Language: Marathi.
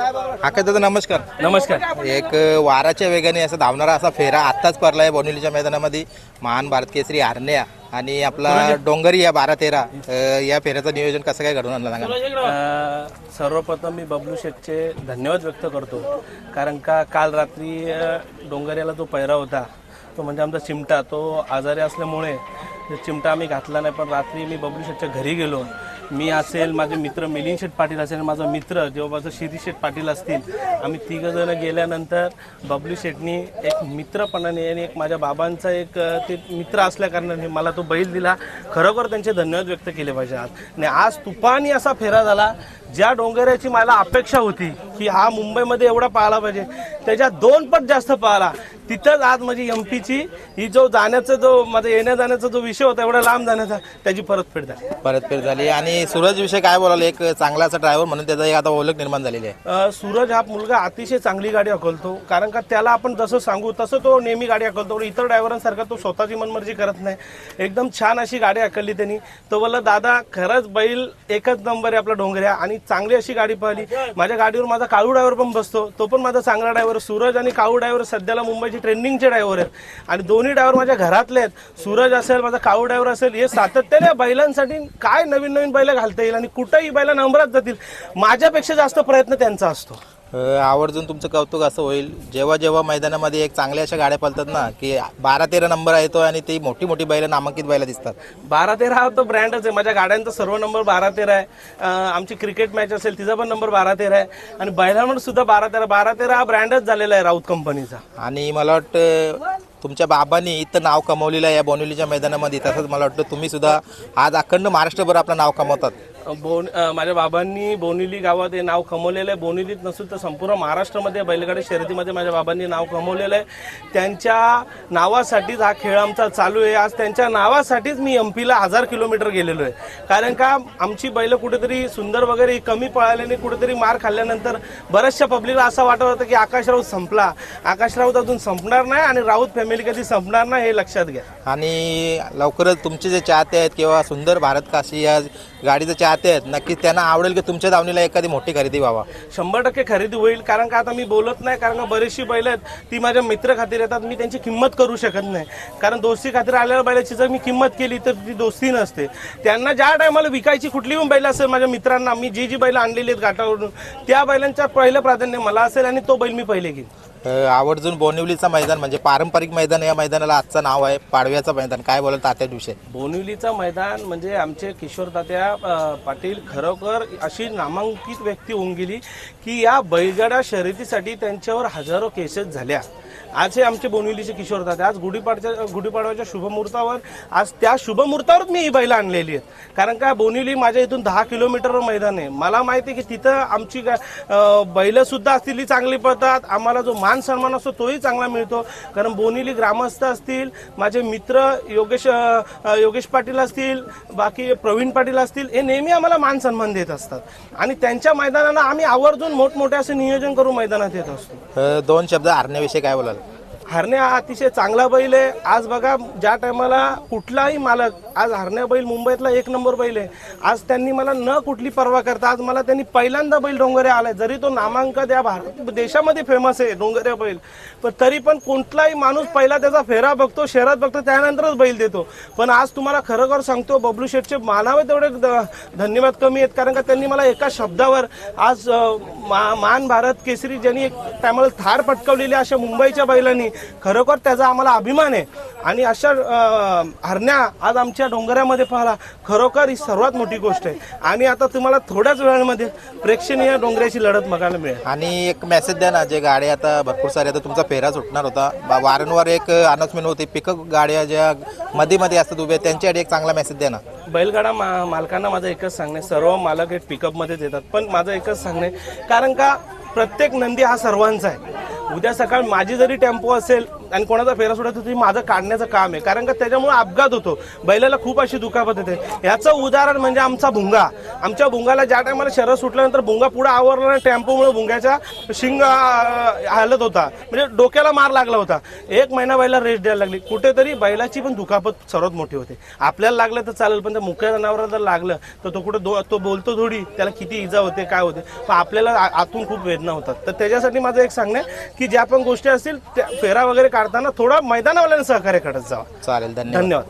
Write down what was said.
आकाश दादा नमस्कार. नमस्कार. एक वाराच्या वेगाने असं धावणारा असा फेरा आत्ताच पडलाय बोनिवलीच्या मैदानामध्ये. महान भारत केसरी आरण्या आणि आपला डोंगरी या बारा तेरा या फेऱ्याचं नियोजन कसं काय घडून आणलं सांगा सर्वप्रथम मी बबलू शेठचे धन्यवाद व्यक्त करतो. कारण का काल रात्री डोंगऱ्याला जो पैरा होता तो म्हणजे आमचा चिमटा तो आजारी असल्यामुळे चिमटा आम्ही घातला नाही पण रात्री मी बबलू शेठच्या घरी गेलो. मी असेल माझे मित्र मिलिंद शेठ पाटील असेल माझा मित्र जेव्हा माझं शिरी शेठ पाटील असतील आम्ही तिघंजणं गेल्यानंतर बबलू शेठनी एक मित्रपणाने आणि एक माझ्या बाबांचा एक ते मित्र असल्याकारणाने मला तो बैल दिला. खरोखर त्यांचे धन्यवाद व्यक्त केले पाहिजे आज. आणि आज तुफानी असा फेरा झाला ज्या डोंगऱ्याची मला अपेक्षा होती की हा मुंबईमध्ये एवढा पाहायला पाहिजे त्याच्या दोन पट जास्त पाहिला तिथंच आज माझी एम पीची ही जो जाण्याचा जो माझा येण्या जाण्याचा जो विषय होता एवढा लांब जाण्याचा त्याची परतफेड झाली. परतफेर झाली. आणि सूरज विषय काय बोलाल? एक चांगला असा ड्रायव्हर म्हणून त्याचा एक आता ओळख निर्माण झालेली आहे. अ, सूरज हा मुलगा अतिशय चांगली गाडी हकलतो. कारण का त्याला आपण जसं सांगू तसं तो नेहमी गाडी हकलतो. इतर ड्रायव्हरांसारखा तो स्वतःची मनमर्जी करत नाही. एकदम छान अशी गाडी हकलली त्यांनी. तो बोलला दादा खरंच बैल एकच नंबर आहे आपला डोंगऱ्या आणि चांगली अशी गाडी पाहिली. माझ्या गाडीवर माझा काळू ड्रायव्हर पण बसतो. तो पण माझा चांगला ड्रायव्हर सूरज आणि काळू ड्रायव्हर सध्याला मुंबईचे ट्रेंडिंगचे ड्रायव्हर आहेत. आणि दोन्ही ड्रायव्हर माझ्या घरातले आहेत. सूरज असेल माझा काऊ ड्रायव्हर असेल हे सातत्याने बैलांसाठी काय नवीन नवीन बैल घालता येईल आणि कुठंही बैला नंबरात जातील माझ्यापेक्षा जास्त प्रयत्न त्यांचा असतो. आवर्जून तुमचं कौतुक असं होईल. जेव्हा जेव्हा मैदानामध्ये एक चांगल्या अशा गाड्या पळतात ना की बारा तेरा नंबर येतो आणि ती मोठी मोठी बैल नामांकित बैला दिसतात. बारा तेरा हा तो ब्रँडच आहे. माझ्या गाड्यांचा सर्व नंबर बारा तेरा आहे. आमची क्रिकेट मॅच असेल तिचा पण नंबर बारा तेरा आहे. आणि बैलांवर सुद्धा बारा तेरा बारा तेरा हा ब्रँडच झालेला आहे राऊत कंपनीचा. आणि मला वाटतं तुमच्या बाबांनी इथं नाव कमवलेलं आहे या बोनिवलीच्या मैदानामध्ये. तसंच मला वाटतं तुम्ही सुद्धा आज अखंड महाराष्ट्रभर आपलं नाव कमवतात. बोन माझ्या बाबांनी बोनिली गावात हे नाव कमवलेलं आहे. बोनिलीत नसून तर संपूर्ण महाराष्ट्रामध्ये बैलगाडी शर्यतीमध्ये माझ्या बाबांनी नाव कमवलेलं आहे. त्यांच्या नावासाठीच हा खेळ आमचा चालू आहे. आज त्यांच्या नावासाठीच मी एम पीला हजार किलोमीटर गेलेलो आहे. कारण का आमची बैल कुठेतरी सुंदर वगैरे कमी पळाल्याने कुठेतरी मार खाल्ल्यानंतर बऱ्याचशा पब्लिकला असं वाटत होतं की आकाश राऊत संपला. आकाश राऊत अजून संपणार नाही आणि राऊत फॅमिली कधी संपणार नाही हे लक्षात घ्या. आणि लवकरच तुमचे जे चाहते आहेत किंवा सुंदर भारत काशी या गाडीचं चाहते आहेत नक्कीच त्यांना आवडेल की तुमच्या दावणीला एखादी मोठी खरेदी व्हावा. शंभर टक्के खरेदी होईल कारण का आता मी बोलत नाही कारण का बरीचशी बैल आहेत ती माझ्या मित्र खातीर येतात मी त्यांची किंमत करू शकत नाही. कारण दोस्ती खातीर आलेल्या बैलाची जर मी किंमत केली तर ती दोस्ती नसते. त्यांना ज्या टायमाला विकायची कुठली पण बैल असेल माझ्या मित्रांना मी जी जी बैल आणलेली आहेत घाटावरून त्या बैलांच्या पहिलं प्राधान्य मला असेल आणि तो बैल मी पहिले घेईन. आवर्जून बोनिवलीचं मैदान म्हणजे पारंपरिक मैदान या मैदानाला आजचं नाव आहे पाडव्याचं मैदान. काय बोलाल तात्या दिवशी बोनिवलीचं मैदान म्हणजे आमचे किशोर तात्या पाटील खरोखर अशी नामांकित व्यक्ती होऊन गेली की या बैलगाडा शर्यतीसाठी त्यांच्यावर हजारो केसेस झाल्या. आज हे आमचे बोनिवलीचे किशोर दादा आज गुढीपाडच्या गुढीपाडव्याच्या शुभमुहूर्तावर आज त्या शुभमुहूर्तावरच मी ही बैल आणलेली आहेत. कारण का बोनिवली माझ्या इथून दहा किलोमीटरवर मैदान आहे. मला माहिती आहे की तिथं आमची बैल सुद्धा असतील चांगली पळतात. आम्हाला जो मान मान सन्मान असतो तोही चांगला मिळतो. कारण बोनिली ग्रामस्थ असतील माझे मित्र योगेश योगेश पाटील असतील बाकी प्रवीण पाटील असतील हे नेहमी आम्हाला मान सन्मान देत असतात. आणि त्यांच्या मैदानाला आम्ही आवर्जून मोठमोठे असे नियोजन करून मैदानात येत असतो. दोन शब्द आरण्याविषयी काय बोलाल? हरण्या हा अतिशय चांगला बैल आहे. आज बघा ज्या टायमाला कुठलाही मालक आज हरण्या बैल मुंबईतला एक नंबर बैल आहे. आज त्यांनी मला न कुठली पर्वा करता आज मला त्यांनी पहिल्यांदा बैल डोंगरे आलाय. जरी तो नामांकन या भारत देशामध्ये फेमस आहे डोंगऱ्या बैल. पण तरी पण कोणताही माणूस पहिला त्याचा फेरा बघतो शहरात बघतो त्यानंतरच बैल देतो. पण आज तुम्हाला खरोखर सांगतो बबलू शेठचे मानावे तेवढे धन्यवाद कमी आहेत. कारण का त्यांनी मला एका शब्दावर आज मा- मान भारत केसरी ज्यांनी एक टायमाला थार पटकवलेली अशा मुंबईच्या बैलांनी. खरोखर त्याचा आम्हाला अभिमान आहे. आणि अशा हरण्या आज आमच्या डोंगरामध्ये पाहिला खरोखर ही सर्वात मोठी गोष्ट आहे. आणि आता तुम्हाला थोड्याच वेळामध्ये प्रेक्षणीय डोंगराची लढत बघायला मिळेल. आणि एक मेसेज द्या ना जे गाडी आता भरपूर सारे आता तुमचा फेरा सुटणार होता. वारंवार एक अनाउन्समेंट होती. पिकअप गाड्या ज्या मध्ये मध्ये असतात उभ्या त्यांच्यासाठी एक चांगला मेसेज द्या ना. बैलगाडा मा मालकांना माझं एकच सांगणे सर्व मालक हे पिकअपमध्येच येतात. पण माझं एकच सांगणे कारण का प्रत्येक नंदी हा सर्वांचा आहे. उद्या सकाळ माझी जरी टेम्पो असेल आणि कोणाचा फेरा सोडायचा ते माझं काढण्याचं काम आहे. कारण का त्याच्यामुळे अपघात होतो. बैलाला खूप अशी दुखापत येते. ह्याचं उदाहरण म्हणजे आमचा भुंगा. आमच्या भुंगाला ज्या टायमाला शरद सुटल्यानंतर भुंगा पुढे आवरला आणि टेम्पोमुळे भुंग्याच्या शिंग हलत होता. म्हणजे डोक्याला मार लागला होता. एक महिना बैला रेस्ट द्यायला लागली. कुठेतरी बैलाची पण दुखापत सर्वात मोठी होते. आपल्याला लागलं तर चालेल पण त्या मुख्य जनावराला जर लागलं तर तो कुठे दो तो बोलतो थोडी त्याला किती इजा होते काय होते. पण आपल्याला आतून खूप वेदना होतात. तर त्याच्यासाठी माझं एक सांगणं आहे की ज्या पण गोष्टी असतील त्या फेरा वगैरे काढताना थोडा मैदानावाल्याने सहकार्य करत जावा. चालेल धन्यवाद. धन्यवाद.